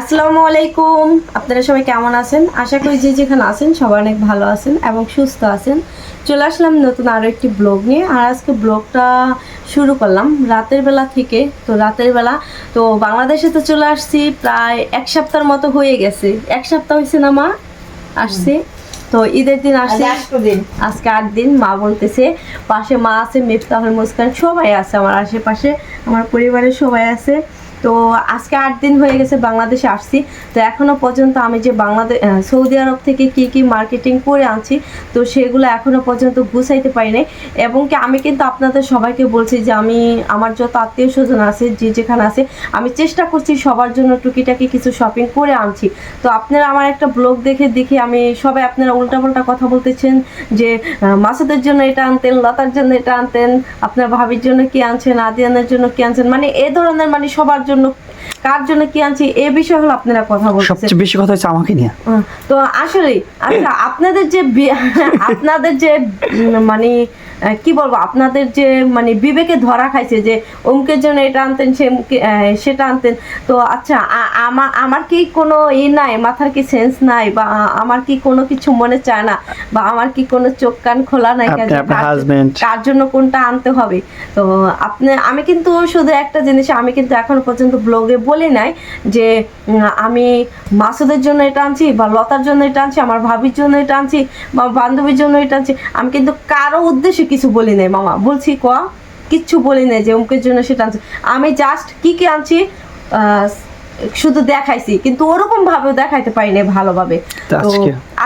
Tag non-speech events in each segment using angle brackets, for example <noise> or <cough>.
আসসালামু আলাইকুম। আপনারা সবাই কেমন আছেন? আশা করি যে যেখানে আছেন সবাই অনেক ভালো আছেন এবং সুস্থ আছেন। চলে আসলাম নতুন আরও একটি ব্লগ নিয়ে। আর আজকে ব্লগটা শুরু করলাম রাতের বেলা থেকে। তো রাতের বেলা তো বাংলাদেশে তো চলে আসছি প্রায় এক সপ্তাহের মতো হয়ে গেছে। এক সপ্তাহ হয়েছে না মা? আসছে। তো ঈদের দিন আসছি। দিন। আজকে আট দিন মা বলতেছে পাশে মা আছে মিফতাহুল মুস্কান সবাই আছে আমার আশেপাশে। আমার পরিবারের সবাই আছে। তো আজকে আট দিন হয়ে গেছে বাংলাদেশে আসছি। তো এখনও পর্যন্ত আমি যে বাংলাদেশ সৌদি আরব থেকে কি কি মার্কেটিং করে আনছি, তো সেগুলো এখনও পর্যন্ত গুছাইতে পারি নাই। এবং কি আমি কিন্তু আপনাদের সবাইকে বলছি যে আমি আমার যত আত্মীয় স্বজন আছে, যে যেখানে আছে, আমি চেষ্টা করছি সবার জন্য টুকিটাকি কিছু শপিং করে আনছি। তো আপনারা আমার একটা ব্লগ দেখে দেখে আমি সবাই আপনারা উল্টাপাল্টা কথা বলতেছেন যে মাসুদের জন্য এটা আনতেন, লতার জন্য এটা আনতেন, আপনার ভাবির জন্য কি আনছেন, আদিয়ানের জন্য কি আনছেন মানে এ ধরনের মানে সবার জন্য কার জন্য কি আনছি? এ বিষয়ে হলো আপনারা কথা বলছেন সবচেয়ে বেশি কথা হচ্ছে আমাকে নিয়ে। তো আসলে আচ্ছা আপনাদের যে <laughs> আপনাদের যে মানে কি বলব আপনাদের যে মানে বিবেকে ধরা খাইছে যে অমুকের জন্য এটা আনতেন সে সেটা আনতেন তো আচ্ছা আমার আমার কি কোনো ই নাই মাথার কি সেন্স নাই বা আমার কি কোনো কিছু মনে চায় না বা আমার কি কোনো চোখ কান খোলা নাই কার- জন্য কোনটা আনতে হবে? তো আপনি আমি কিন্তু শুধু একটা জিনিস আমি কিন্তু এখনও পর্যন্ত ব্লগে বলি নাই যে আমি মাসুদের জন্য এটা আনছি বা লতার জন্য এটা আনছি আমার ভাবির জন্য এটা আনছি বা বান্ধবীর জন্য এটা আনছি আমি কিন্তু কারও উদ্দেশ্যে কিছু বলি নাই মামা। বলছি ক? কিচ্ছু বলি নাই যে অমুকের জন্য সেটা আনছি। আমি জাস্ট কি কি আনছি? শুধু দেখাইছি কিন্তু ওরকম ভাবেও দেখাইতে পারি নাই ভালোভাবে। তো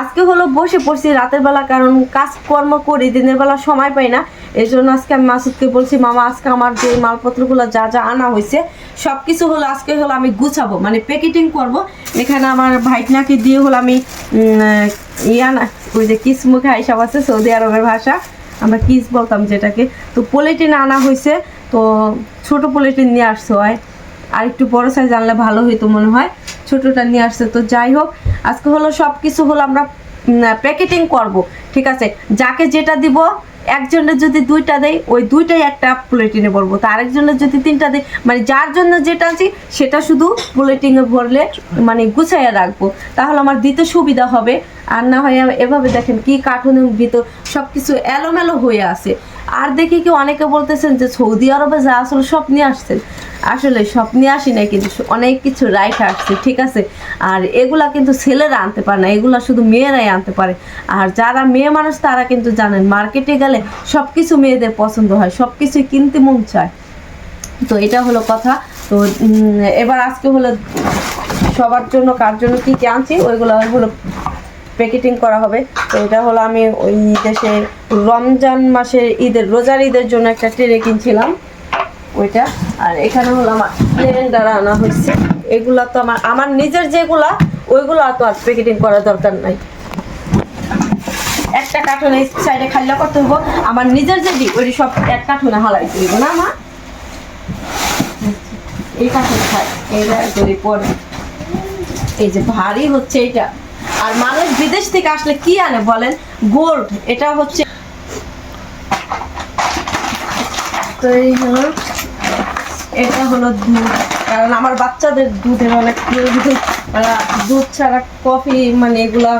আজকে? হলো বসে পড়ছি রাতের বেলা কারণ কাজ কর্ম করি দিনের বেলা সময় পাই না। এই জন্য আজকে আমি মাসুদকে বলছি মামা আজকে আমার যে মালপত্রগুলো যা যা আনা হয়েছে সব কিছু হলো আজকে হলো আমি গুছাবো মানে প্যাকেটিং করব। এখানে আমার ভাইটনাকে দিয়ে হলো আমি ইয়ানা ওই যে কিস মুখে হিসাব আছে সৌদি আরবের ভাষা। আমরা কিস বলতাম যেটাকে। তো পোলেটিন আনা হয়েছে, তো ছোট পোলেটিন নিয়ে আসছো হয় আর একটু বড় সাইজ আনলে ভালো হইতো মনে হয়, ছোটটা নিয়ে আসছে। তো যাই হোক, আজকে হলো সব কিছু হলো আমরা প্যাকেটিং করব, ঠিক আছে? যাকে যেটা দিব একজনের যদি দুইটা দেয়, ওই দুইটাই একটা প্লেটিনে ভরবো তো আরেকজনের যদি তিনটা দেয় মানে যার জন্য যেটা আছে, সেটা শুধু প্লেটিংয়ে ভরলে মানে গুছাইয়া রাখব। তাহলে আমার দিতে সুবিধা হবে। আর না হয় এভাবে দেখেন কি কার্টুনের ভিতর সব কিছু এলোমেলো হয়ে আছে। আর দেখি কি অনেকে বলতেছেন যে সৌদি আরবে যা আসলে সব নিয়ে আসছেন আসলে সব নিয়ে আসি নাই, কিন্তু অনেক কিছু রাইট আসছে, ঠিক আছে? আর এগুলা কিন্তু ছেলেরা আনতে পারে না, এগুলা শুধু মেয়েরাই আনতে পারে। আর যারা মেয়ে মানুষ, তারা কিন্তু জানেন মার্কেটে গেলে সব কিছু মেয়েদের পছন্দ হয় সব কিছুই কিনতে মন চায়। তো এটা হলো কথা। তো এবার আজকে হলো সবার জন্য, কার জন্য কি কি আনছি, ওইগুলো হলো প্যাকেটিং করা হবে। তো এটা হলো আমি ওই দেশে রমজান মাসের ঈদের, রোজার ঈদের জন্য একটা ট্রে কিনছিলাম ওইটা। আর এখানে হলো আমার ব্লেন্ডার আনা হয়েছে। এগুলা তো আমার আমার নিজের যেগুলা, ওইগুলো তো আর প্যাকেটিং করার দরকার নাই। একটা কার্টুন সাইডে খাল্লা করতে হব আমার নিজের যে ওই সব এক কার্টুনে হালাই দিব। না, মা? এই কার্টুন খাই। এইটা করি পরে। এই যে ভারী হচ্ছে এটা আর মানুষ বিদেশ থেকে আসলে কি আনে বলেন? গোল্ড এটা হচ্ছে তো এই হলো এটা হলো দুধ। কারণ আমার বাচ্চাদের দুধের অনেক প্রয়োজন দুধ। ছাড়া কফি মানে এগুলা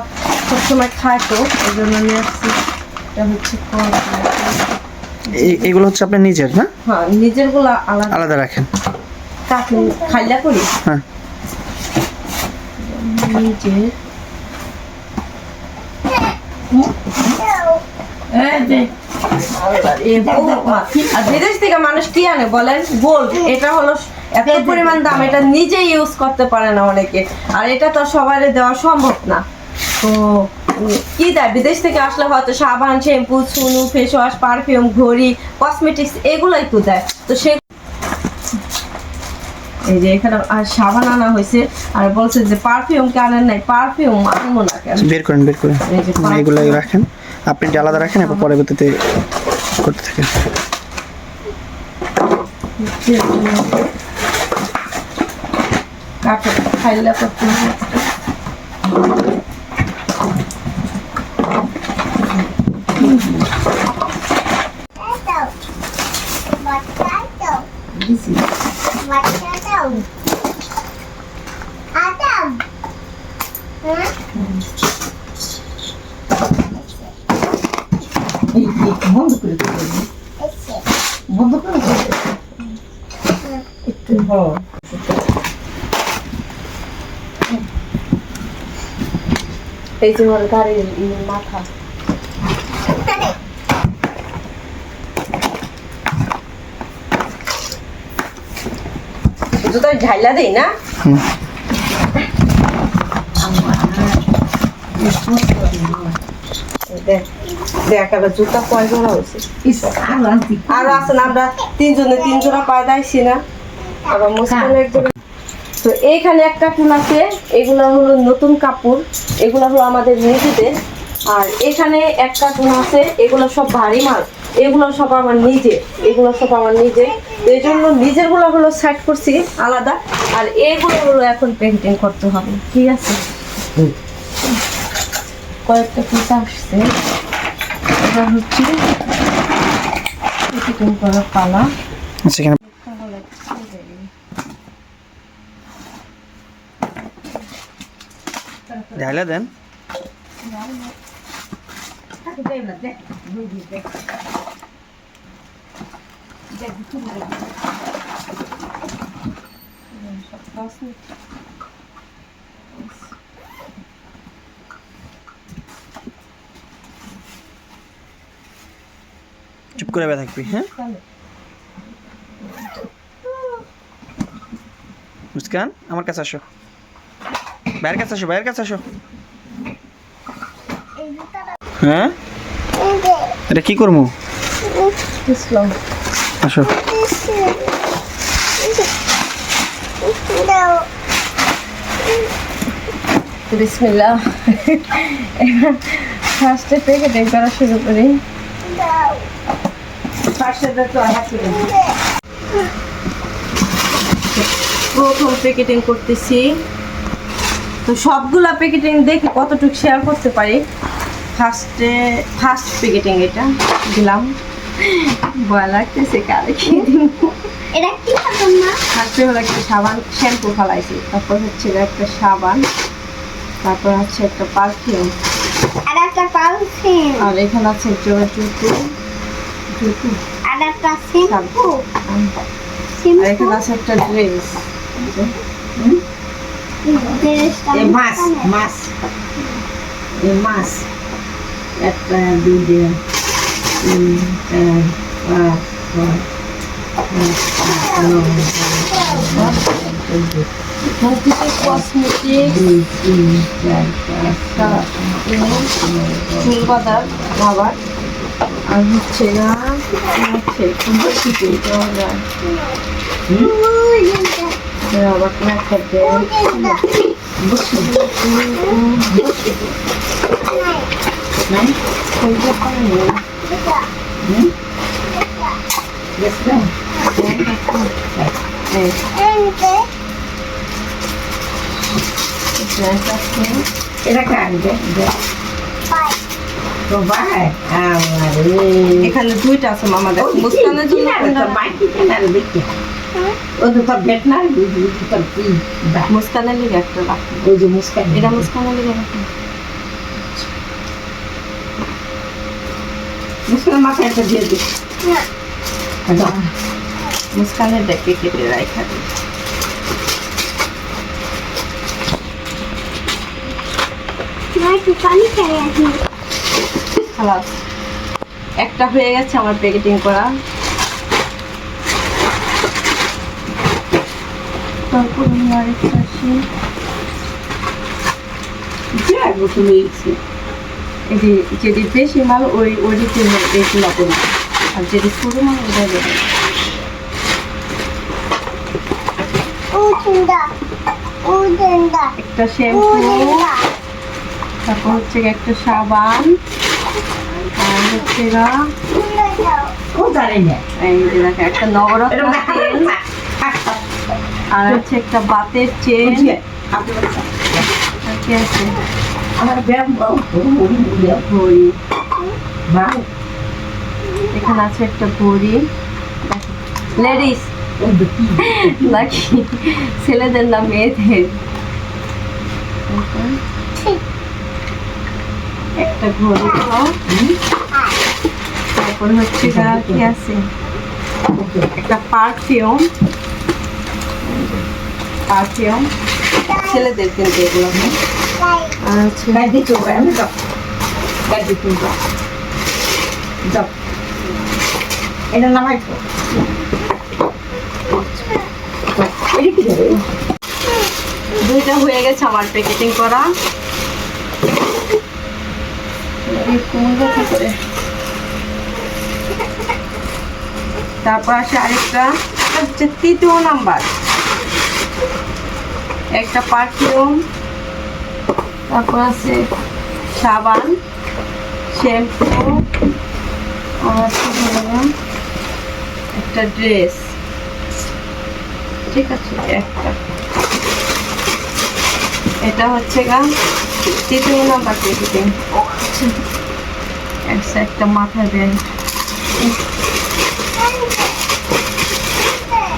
সবসময় খায় তো এই জন্য আমি আসছি। এটা হচ্ছে এগুলো হচ্ছে আপনার নিজের না? হ্যাঁ নিজেরগুলা আলাদা। আলাদা রাখেন। কাঠি খাইলা করি? হ্যাঁ। নিজের বিদেশ থেকে মানুষ কি আনে বলেন? গোল্ড এটা হলো এত পরিমাণ দাম এটা নিজে ইউজ করতে পারে না অনেকে। আর এটা তো সবাই দেওয়া সম্ভব না। তো কি দেয়? বিদেশ থেকে আসলে হয়তো সাবান শ্যাম্পু সুনু ফেস ওয়াশ পারফিউম ঘড়ি কসমেটিক্স এগুলোই তো দেয়। তো সে এই যে এখানে আর সাবান আনা হয়েছে আর বলছে যে পারফিউম কে আনেন নাই? পারফিউম আনব না কেন? বের করেন বের করেন। এই যে মানে এগুলো রাখেন। আপনি আলাদা রাখেন এরপর পরবর্তীতে করতে থাকেন। কাঠে খাইলা করতে দিছি। বন্ধ করে বন্ধ করে একটু এই যে আমার গাড়ির মাথা। তো ঝাইলা দেই না? জুতা কয় জোড়া হয়েছে? আর আছে না আমরা তিনজনে তিন জোড়া পায়ে দাইছি না? আবার মুসকান জোড়া তো এইখানে একটা ফুল আছে এগুলো হলো নতুন কাপড় এগুলো হলো আমাদের নিজেদের। আর এখানে একটা কোন আছে এগুলো সব ভারী মাল। এগুলো সব আমার নিজে এগুলো সব আমার নিজে। এই জন্য নিজেরগুলো হলো সেট করছি আলাদা আর এগুলো হলো এখন পেন্টিং করতে হবে। ঠিক আছে? কয়েকটা পিস আসছে। এবার হচ্ছে পেন্টিং করার পালা। আচ্ছা ঢাইলা দেন। চুপ করে থাকবি হ্যাঁ? মুস্কান, আমার কাছে আসো। বাইরের কাছে আসো বাইরের কাছে আসো। হ্যাঁ? এটা কি করব আসো। বিসমিল্লাহ। এবার ফার্স্টে প্যাকেটিং করা। শুরু করি প্রথম প্যাকেটিং করতেছি। তো সবগুলা প্যাকেটিং দেখে কতটুকু শেয়ার করতে পারি? ফার্স্টে ফার্স্ট প্যাকেটিং এটা দিলাম। ভয় লাগতেছে কারে এটা কি খাবেন না ফার্স্টে হলো একটা সাবান শ্যাম্পু ফালাইছি তারপর হচ্ছে একটা সাবান তারপর হচ্ছে একটা পারফিউম আর একটা পালসিন আর এখানে আছে জোড়া জুতো জুতো। আর একটা শ্যাম্পু আর এখানে আছে একটা ড্রেস ড্রেসটা এ মাছ মাছ। এ মাছ একটা দুইটা তিন চার পাঁচ ছয় সাত, আট, নয়, কসমেটিক দুই তিন চার পাঁচ চুল বাঁধার খাবার আর হচ্ছে না হচ্ছে খুব বেশি দেওয়া যায় আবার কোনো একটা ব্যাগ নাই খুলতে পারি হুম গেছিলাম এই ব্যাগ আছে এটা কাটবে তো ভাই আমারে এখানে দুইটা আছে মামা দেখ মুস্কানের জন্য কোনটা? মুস্কানের লিগে একটা। রাখি এটা মুস্কানের লিগে রাখি মুস্কানের দেখে কেটে রাখা দিই না একটু একটা হয়ে গেছে আমার প্যাকেটিং করা। তারপর আমি আরেকটা আসি। এই যে যেটি বেশি মাল ওই ওইটিতে এইগুলো করি আর যেটি ছোটো মাল ওটা দেবো একটা শ্যাম্পু তারপর হচ্ছে একটা সাবান আর হচ্ছে একটা নবরত্ন তেল আর হচ্ছে একটা বাতের চেন আর এখানে আছে একটা ঘড়ি লেডিস। নাকি? ছেলেদের না মেয়েদের? একটা ঘড়ি তারপরে হচ্ছে কি আছে? একটা পারফিউম পারফিউম ছেলেদের কিন্তু এগুলো এটা নামাই দুইটা হয়ে গেছে আমার প্যাকেটিং করা? তারপর আসে আরেকটা। হচ্ছে তৃতীয় নাম্বার। একটা পারফিউম তারপর আছে সাবান শ্যাম্পু হলো একটা ড্রেস ঠিক আছে, একটা। এটা হচ্ছে গা, তৃতীয় নাম্বার প্যাকেটিং একটা একটা মাথার ব্যান্ড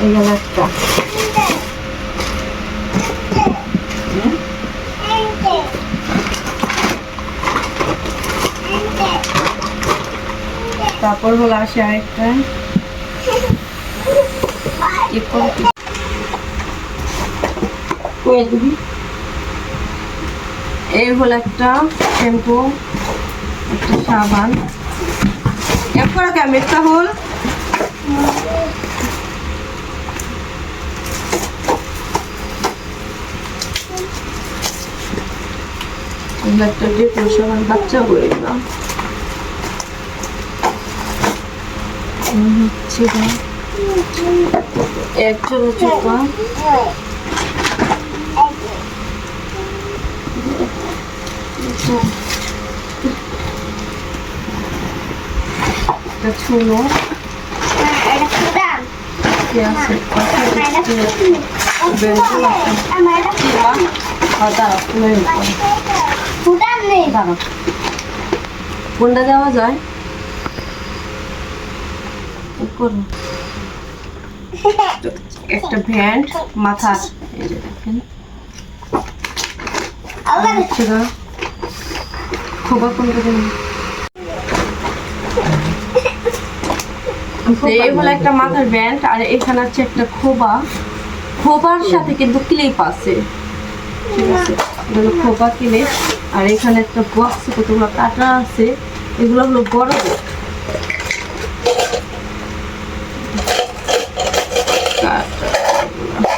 এই একটা তারপর হলো আসে আরেকটা। এই হলো একটা শ্যাম্পু, একটা সাবান। এরপর কেমন একটা হল একটা সাবান বাচ্চা হয়ে গেলাম হচ্ছে গা ছোট একটা ছোলো কোনটা দেওয়া যায় করো একটা ভ্যান্ড মাথার এই যে দেখেন। আর খোবা কোনটা দেন এই হলো একটা মাথার ব্যান্ড আর এখানে হচ্ছে একটা খোবা। খোবার সাথে কিন্তু ক্লিপ আছে। ঠিক আছে? এটা হলো খোবা ক্লিপ আর এখানে একটা বক্স কতগুলো কাটা আছে এগুলো হলো বড় কাটা এগুলো।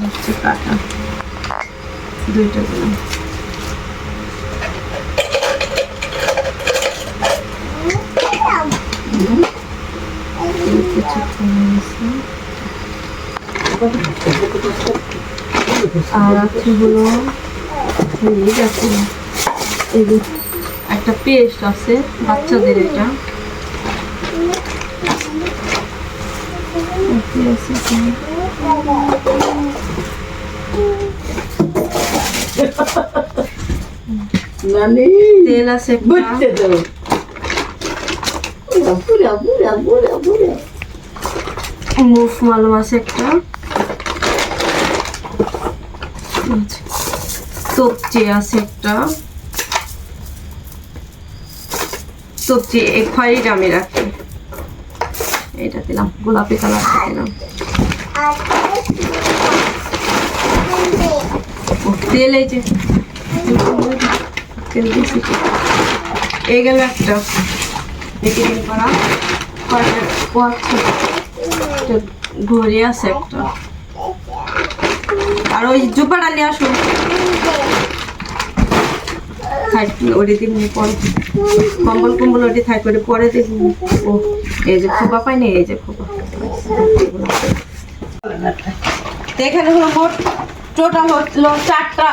হচ্ছে কাটা দুইটা দিলাম। আর আছে হলো আছে একটা পেস্ট আছে বাচ্চাদের এটা আছে এখানে? নানি তেল আছে একটা বুঝতে দাও পুরা পুরা পুরা পুরা মুভ মালুম আছে একটা। সবজি আছে একটা। সবজি এই খয়েরিটা আমি রাখি। এটা দিলাম গোলাপি কালারটা দিলাম ও, তেল এই এই গেল একটা। করা ঘড়ি আছে একটা। আর ওই জুপাটা নিয়ে আসুন কম্বল কম্বল ওটি থাক, ওটি পরে দিব ও, এই যে খোপা পাইনি এই যে খোপা। এখানে হলো মোট টোটাল হলো চারটা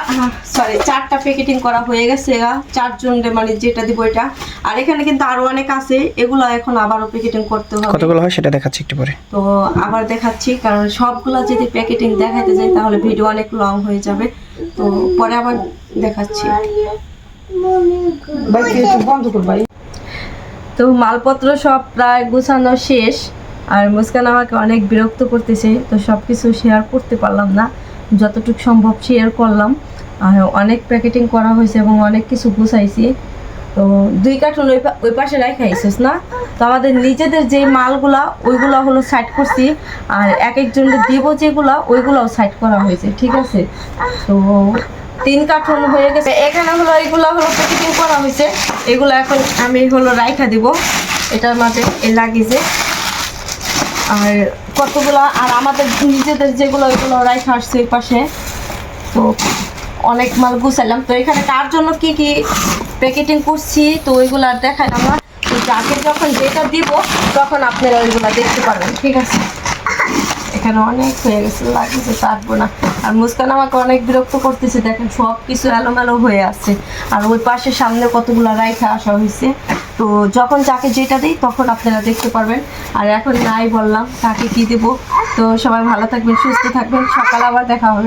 সরি চারটা প্যাকেটিং করা হয়ে গেছে গা। চারজন মানে যেটা দিব এটা। আর এখানে কিন্তু আরও অনেক আছে এগুলো এখন আবারও প্যাকেটিং করতে হবে। কতগুলো হয় সেটা দেখাচ্ছি একটু পরে। তো আবার দেখাচ্ছি কারণ সবগুলা যদি প্যাকেটিং দেখাতে যাই তাহলে ভিডিও অনেক লং হয়ে যাবে। তো পরে আবার দেখাচ্ছি। তো মালপত্র সব প্রায় গুছানো শেষ। আর মুস্কান আমাকে অনেক বিরক্ত করতেছে তো সব কিছু শেয়ার করতে পারলাম না। যতটুকু সম্ভব শেয়ার করলাম। আর অনেক প্যাকেটিং করা হয়েছে এবং অনেক কিছু গুছাইছি। তো দুই কার্টুন ওই ওই পাশে রাখা আইসিস না? তো আমাদের নিজেদের যে মালগুলা, ওইগুলা হলো সাইড করছি। আর এক একজনকে দিব যেগুলা, ওইগুলাও সাইড করা হয়েছে, ঠিক আছে? তো তিন কার্টুন হয়ে গেছে। এখানে হলো, এগুলো হলো প্যাকেটিং করা হয়েছে। এগুলো এখন আমি হলো রাইখা দিব। এটার মাঝে এ লাগিয়েছে আর কতগুলো আর আমাদের নিজেদের যেগুলো ওইগুলো রাইখা আসছে ওই পাশে। তো অনেক মাল গুছাইলাম। তো এখানে কার জন্য কি কি প্যাকেটিং করছি, তো ওইগুলো আর দেখাইলাম না তো যাকে যখন যেটা দিব, তখন আপনারা ওইগুলো দেখতে পারবেন, ঠিক আছে? এখানে অনেক হয়ে গেছে লাগিয়েছে পারব না আর মুস্কান আমাকে অনেক বিরক্ত করতেছে, দেখেন সব কিছু এলোমেলো হয়ে আছে। আর ওই পাশে সামনে কতগুলো রাইখা আসা হয়েছে। তো যখন যাকে যেটা দিই তখন আপনারা দেখতে পারবেন। আর এখন নাই বললাম, তাকে কি দেবো? তো সবাই ভালো থাকবেন, সুস্থ থাকবেন। সকাল আবার দেখা হবে।